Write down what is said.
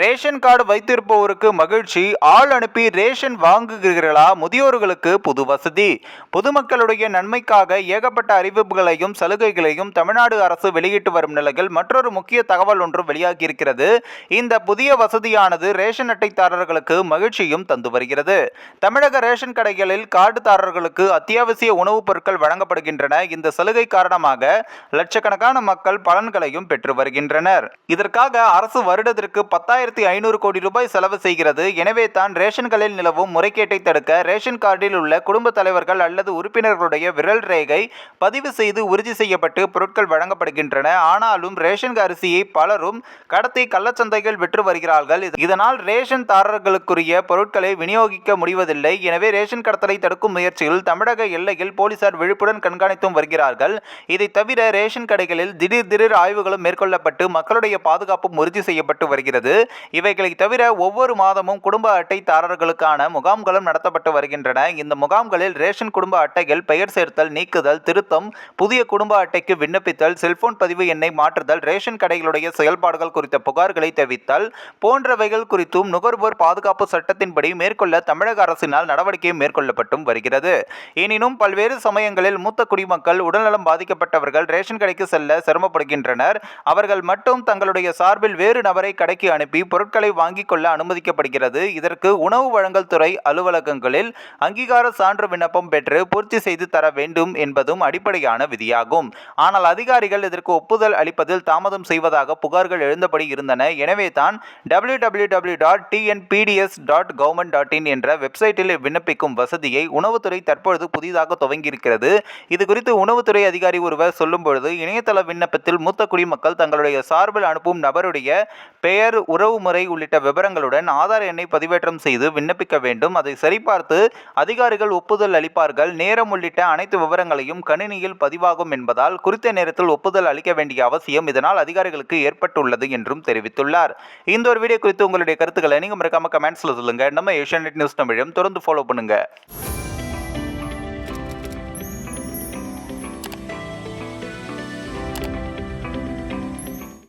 Ration card வைத்திருப்பவருக்கு மகிழ்ச்சி ஆள் அனுப்பி ரேஷன் வாங்குகிறீர்களா? முதியோர்களுக்கு புது வசதி. பொதுமக்களுடைய நன்மைக்காக ஏகப்பட்ட அறிவிப்புகளையும் சலுகைகளையும் தமிழ்நாடு அரசு வெளியிட்டு வரும் நிலையில் மற்றொரு முக்கிய தகவல் ஒன்று வெளியாகியிருக்கிறது. இந்த புதிய வசதியானது ரேஷன் அட்டைதாரர்களுக்கு மகிழ்ச்சியும் தந்து வருகிறது. தமிழக ரேஷன் கடைகளில் கார்டுதாரர்களுக்கு அத்தியாவசிய உணவுப் பொருட்கள் வழங்கப்படுகின்றன. இந்த சலுகை காரணமாக லட்சக்கணக்கான மக்கள் பலன்களையும் பெற்று வருகின்றனர். இதற்காக அரசு வருடத்திற்கு பத்தாயிரம் ஆயிரத்தி ஐநூறு கோடி ரூபாய் செலவு செய்கிறது. எனவே தான் ரேஷன்களில் நிலவும் முறைகேட்டை தடுக்க ரேஷன் கார்டில் உள்ள குடும்ப தலைவர்கள் அல்லது உறுப்பினர்களுடைய விரல் ரேகை பதிவு செய்து உறுதி செய்யப்பட்டு பொருட்கள் வழங்கப்படுகின்றன. ஆனாலும் ரேஷன் அரிசியை பலரும் கடத்தி கள்ளச்சந்தைகள் விற்று வருகிறார்கள். இதனால் ரேஷன் தாரர்களுக்குரிய பொருட்களை விநியோகிக்க முடிவதில்லை. எனவே ரேஷன் கடத்தலை தடுக்கும் முயற்சியில் தமிழக எல்லையில் போலீசார் விழிப்புடன் கண்காணித்தும் வருகிறார்கள். இதை தவிர ரேஷன் கடைகளில் திடீர் திடீர் ஆய்வுகளும் மேற்கொள்ளப்பட்டு மக்களுடைய பாதுகாப்பும் உறுதி செய்யப்பட்டு வருகிறது. இவைகளை தவிர ஒவ்வொரு மாதமும் குடும்ப அட்டைதாரர்களுக்கான முகாம்களும் நடத்தப்பட்டு வருகின்றன. இந்த முகாம்களில் ரேஷன் குடும்ப அட்டைகள் பெயர் சேர்த்தல் நீக்குதல் திருத்தம் புதிய குடும்ப அட்டைக்கு விண்ணப்பித்தல் செல்போன் பதிவு எண்ணை மாற்றுதல் ரேஷன் கடைகளுடைய செயல்பாடுகள் குறித்த புகார்களை தெரிவித்தல் போன்றவைகள் குறித்தும் நுகர்வோர் பாதுகாப்பு சட்டத்தின்படி மேற்கொள்ள தமிழக அரசினால் நடவடிக்கை மேற்கொள்ளப்பட்டும் வருகிறது. எனினும் பல்வேறு சமயங்களில் மூத்த குடிமக்கள் உடல்நலம் பாதிக்கப்பட்டவர்கள் ரேஷன் கடைக்கு செல்ல சிரமப்படுகின்றனர். அவர்கள் மட்டும் தங்களுடைய சார்பில் வேறு நபரை கடைக்கு அனுப்பி பொருட்களை வாங்கிக் கொள்ள அனுமதிக்கப்படுகிறது. இதற்கு உணவு வழங்கல் துறை அலுவலகங்களில் அங்கீகார சான்று விண்ணப்பம் பெற்று பூர்த்தி செய்து தர வேண்டும் என்பதும் அடிப்படையான விதியாகும். ஆனால் அதிகாரிகள் இதற்கு ஒப்புதல் அளிப்பதில் தாமதம் செய்வதாக புகார்கள் எழுந்தபடி இருந்தன. எனவே தான் W W W dot TNPDS dot government dot in என்ற வெப்சைட்டில் விண்ணப்பிக்கும் வசதியை உணவுத்துறை தற்பொழுது புதிதாக துவங்கியிருக்கிறது. இது குறித்து உணவுத்துறை அதிகாரி ஒருவர் சொல்லும் பொழுது இணையதள விண்ணப்பத்தில் மூத்த குடிமக்கள் தங்களுடைய சார்பில் அனுப்பும் நபருடைய பெயர் உறவு உறவுமுறை உள்ளிட்ட விவரங்களுடன் ஆதார் எண்ணை பதிவேற்றம் செய்து விண்ணப்பிக்க வேண்டும். அதை சரிபார்த்து அதிகாரிகள் ஒப்புதல் அளிப்பார்கள். நேரம் உள்ளிட்ட அனைத்து விவரங்களையும் கணினியில் பதிவாகும் என்பதால் குறித்த நேரத்தில் ஒப்புதல் அளிக்க வேண்டிய அவசியம் இதனால் அதிகாரிகளுக்கு ஏற்பட்டுள்ளது என்றும் தெரிவித்துள்ளார். இந்த ஒரு வீடியோ குறித்து உங்களுடைய கருத்துக்களை நீங்கள் மறக்காம கமெண்ட்ஸில் சொல்லுங்க. நம்ம ஏஷியா நியூஸ் தமிழம். தொடர்ந்து ஃபாலோ பண்ணுங்கள்